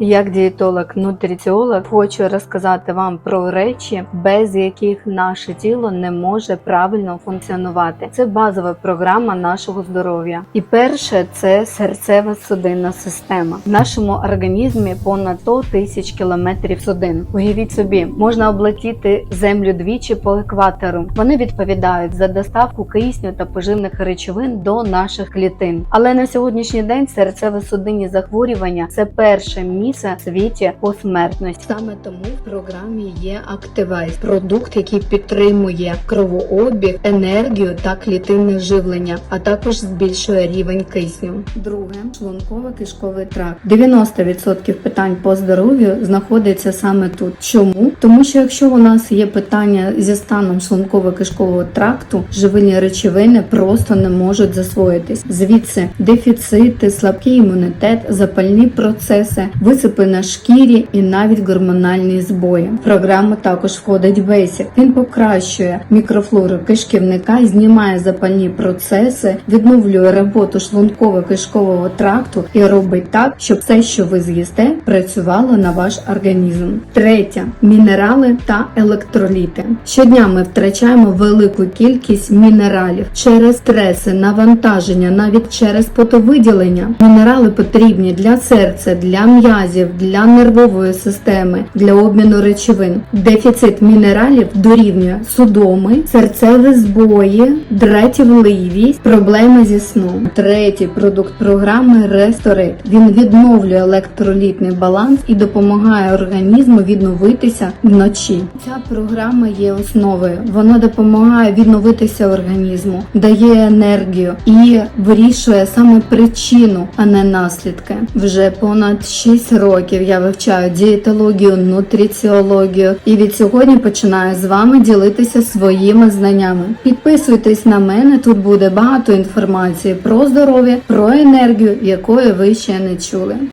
Як дієтолог-нутриціолог хочу розказати вам про речі, без яких наше тіло не може правильно функціонувати. Це базова програма нашого здоров'я. І перше це серцева судинна система. В нашому організмі понад 100 тисяч кілометрів судин. Уявіть собі, можна облетіти землю двічі по екватору. Вони відповідають за доставку кисню та поживних речовин до наших клітин. Але на сьогоднішній день серцево-судинні захворювання це перше місце в світі по смертності. Саме тому в програмі є Activise – продукт, який підтримує кровообіг, енергію та клітинне живлення, а також збільшує рівень кисню. Друге шлунково-кишковий тракт. 90% питань по здоров'ю знаходиться саме тут. Чому? Тому що якщо у нас є питання зі станом шлунково-кишкового тракту, живильні речовини просто не можуть засвоїтись. Звідси дефіцити, слабкий імунітет, запальні процеси, висипи на шкірі і навіть гормональні збої. В програму також входить Бесік. Він покращує мікрофлору кишківника, знімає запальні процеси, відновлює роботу шлунково-кишкового тракту і робить так, щоб все, що ви з'їсте, працювало на ваш організм. Третє мінерали та електроліти. Щодня ми втрачаємо велику кількість мінералів через стреси, навантаження, навіть через потовиділення. Мінерали потрібні для серця, для м'язів, для нервової системи, для обміну речовин. Дефіцит мінералів дорівнює судоми, серцеві збої, дратівливість, проблеми зі сном. Третій продукт програми Ресторит. Він відновлює електролітний баланс і допомагає організму відновитися вночі. Ця програма є основою. Вона допомагає відновитися організму, дає енергію і вирішує саме причину, а не наслідки. Вже понад 6 років я вивчаю дієтологію, нутриціологію і від сьогодні починаю з вами ділитися своїми знаннями. Підписуйтесь на мене, тут буде багато інформації про здоров'я, про енергію, якої ви ще не чули.